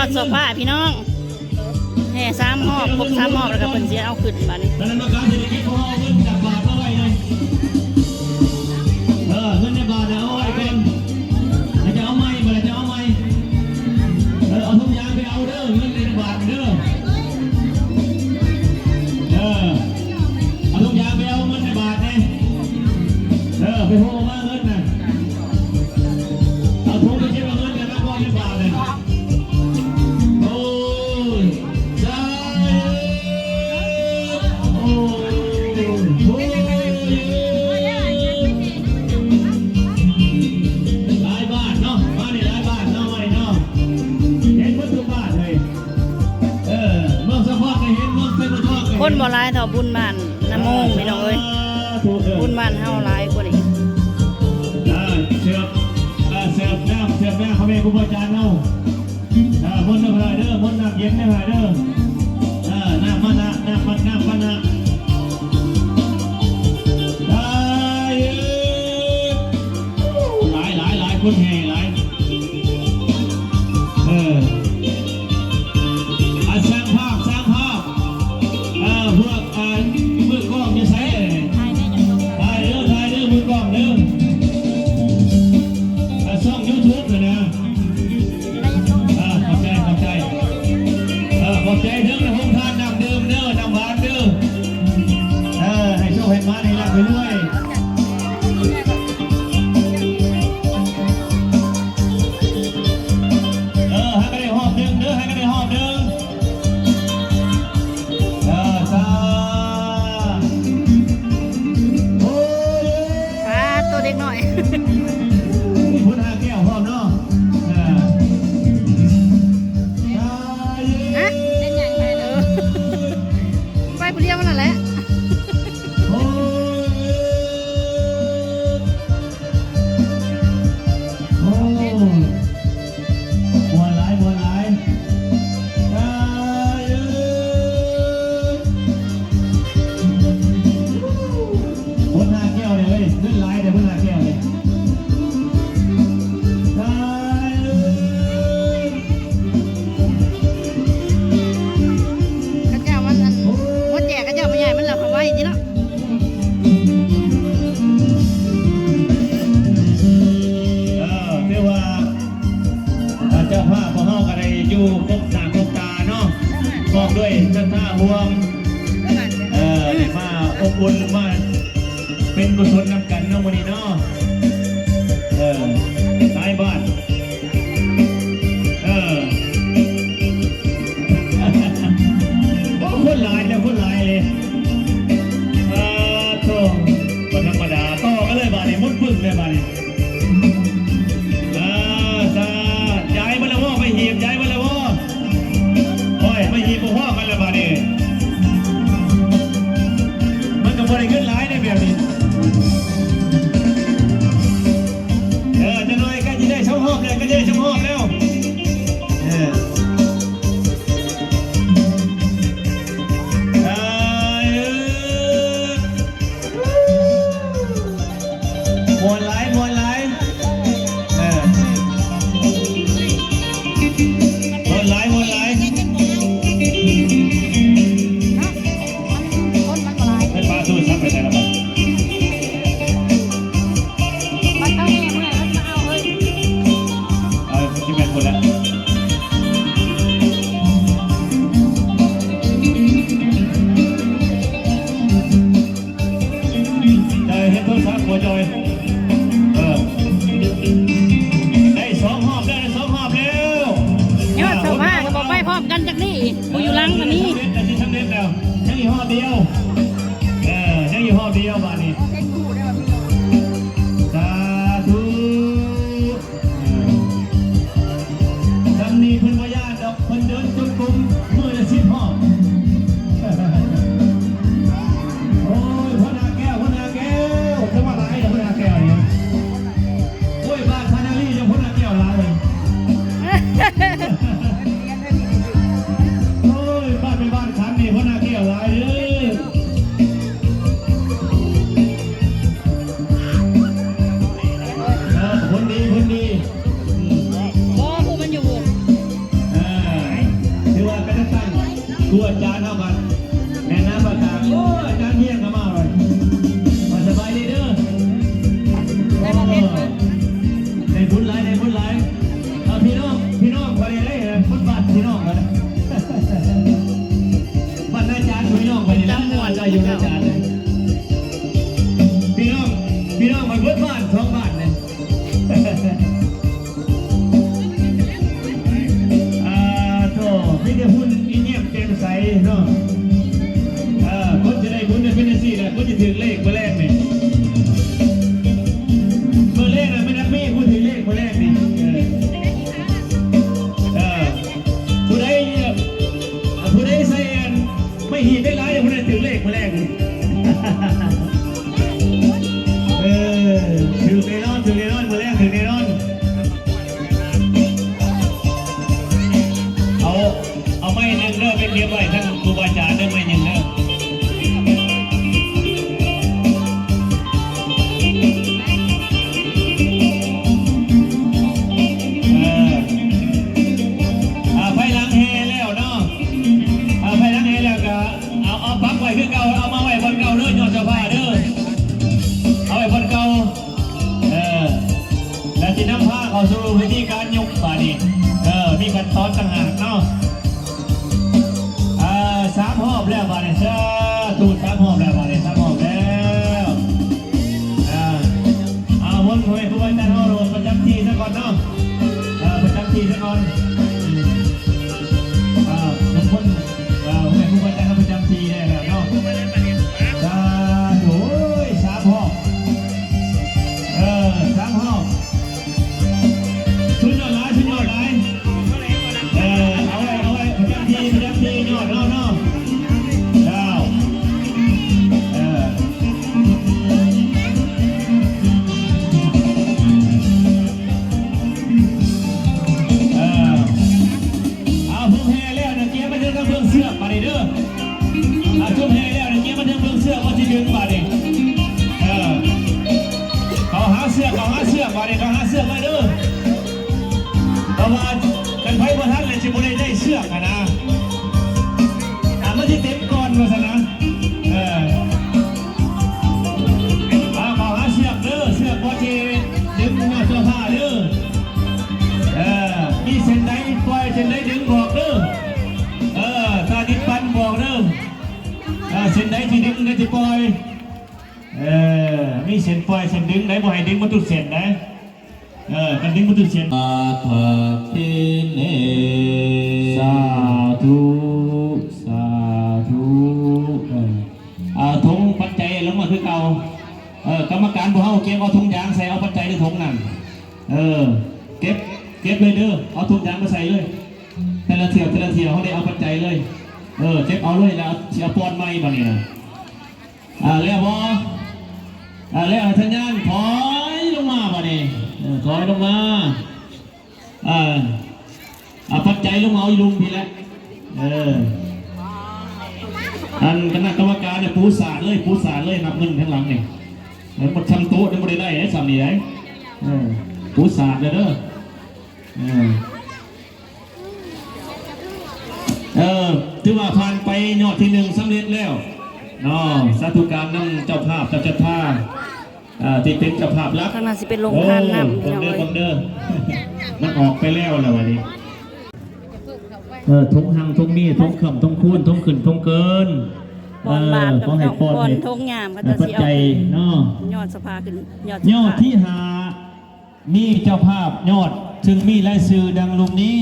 อดโซฟาพี่น้องแห่สามหอบครบสามหอบแล้วก็เพิ่นเสียเอาขึ้นมาาเนี่ยเออเงินในบาทเดี๋ยวเอาไว้เป็นจะเอาไมบ่ไจะเอาไหมเออเอาทุกอย่างไปเอาเด้อเงินในบาทเด้อ หลายเท่าบุญบ้านน้ำมงไม่น้อเอ้ยบุญบ้านเท่าหลายกว่านี้เสียบเสือบน้ำเสือบน้ำเขาเป็นครูบาอาจารย์เนาะนน้ำพายเด้อบนต์น้ำเย็นน้ำพายเด้อน้ำมันน้ำมันน้ำมันน้ำคนแห่หลายเออ เป็นกุศลนำกันเนาะวันนี้เนาะ แต่ที่ทำเล็บดียวยังยี่ห้อเดียว เออยังยี่ห้อเดียวบ้านนี้สาธุจำนี้เพิ่นพยาดอกเพิ่นเดินจุกกุม หุ่นอีเงียบเต็มใสเนาะ ต่างหากเนาะอ่าสามหอบแล้วบาดนี้ซะตูดสามหอบแล้วบาดนี้สามหอบแล้วอ่าเอาวนคุยผู้ว่าการห้องรวมประจำที่ซะก่อนเนาะเออประจำที่ซะก่อนอ่าทุกคนอ่าให้ผู้ว่าการประจำที่ได้แล้วเนาะ กันไพ่พระท่านเลยจิบุได้ได้เชือกอะนะอะมันที่เต็มก่อนมาซะนะเออเอาขอหาเชือกเด้อเชือกพอที่ดึงมาเสื้อผ้าเด้อเออมีเส้นไหนปล่อยเส้นไหนดึงบอกเด้อเออถ้าดินปันบอกเด้อเออเส้นไหนที่ดึงได้ที่ปล่อยเออมีเส้นปล่อยเส้นดึงไหนบ่ให้ดึงมาตุกเส้นนะ เออกันดึงมาตุกเส้นอาภาคิเนสาธุสาธุเอออ่าถุงปัจจัยลงมาคือเก่าเออกรรมการผู้เฮาเก็บเอาถุงยางใส่เอาปัจจัยในถุงนั่นเออเก็บเก็บเลยเด้อเอาถุงยางมาใส่เลยแต่ละเที่ยวแต่ละเที่ยวเขาได้เอาปัจจัยเลยเออเก็บเอาเลยแล้วเสียปอนไม้มาเนี่ยนะอ่าเรียกว่าอ่าเรียกทัญญาณถอยลงมาบ่นี่เออ ถอยลงมาอ่าเอาปัจจัยลงมาเอาอีลุงทีละเอออันคณะกรรมการเนี่ยปูสาดเลยปูสาดเลยนับเงินข้างหลังเนี่ยเหมือนหมดทำโต๊ะเนี่ยไม่ได้ได้ไอ้สามนี่ได้เออปูสาดเลยเด้อเออเออถือว่าผ่านไปยอดที่หนึ่งสำเร็จแล้วเนาะสาธุการนั่งเจ้าภาพเจ้าจัดท่า อ่าที่เป็นเจ้าภาพรักข้างหน้าสิเป็นโรงทานน้ำพี่โอ้น้องบังเด้เอ้อยบังเด้อมันออกไปแล้วแล้ววันนี้เออทงหังทงมีทงขำทงคูนทงขึ้นทงเกินปอนบาทเขอให้กับปอนปอนให้ทงยามก็เอ่จะอปัจสิเอาจัยเนาะยอดสภาขึ้นยอดยอดที่หามีเจ้าภาพยอดซึ่งมีรายชื่อดังลุมนี้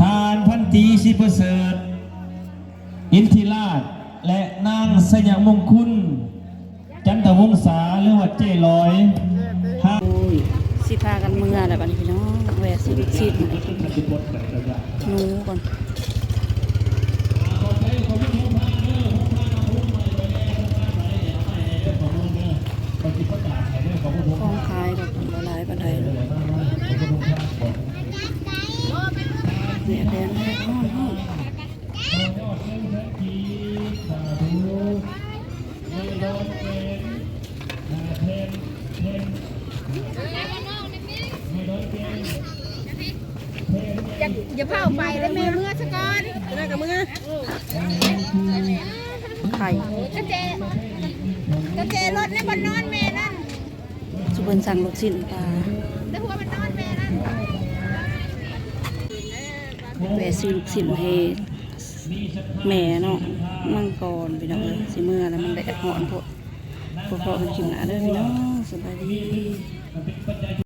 ทานพันตรีสิประเสริฐ อินทิราชและนางสยามงคุณ จันทวงศาหรือว่าเจ้ลอยห้าสิพากันเมื่อแล้วบัดนี้พี่น้องแหวะสิลูกศิษย์หนูก่อน เข้าไปแล้วแม่เมื่อซะก่อนน่ากับมือไข่กระเจกระเจรถในบนนอนแม่นั่นสุพรรณสั่งลูกชิ้นปลาแล้วหัวมันนอนแม่นั่นแวะซื้อลูกชิ้นให้แม่เนาะมังกรไปเลยสิเมื่อแล้วมันได้หอนพวกพวกพวกมันกินหนาเด้อพี่น้องสบายดี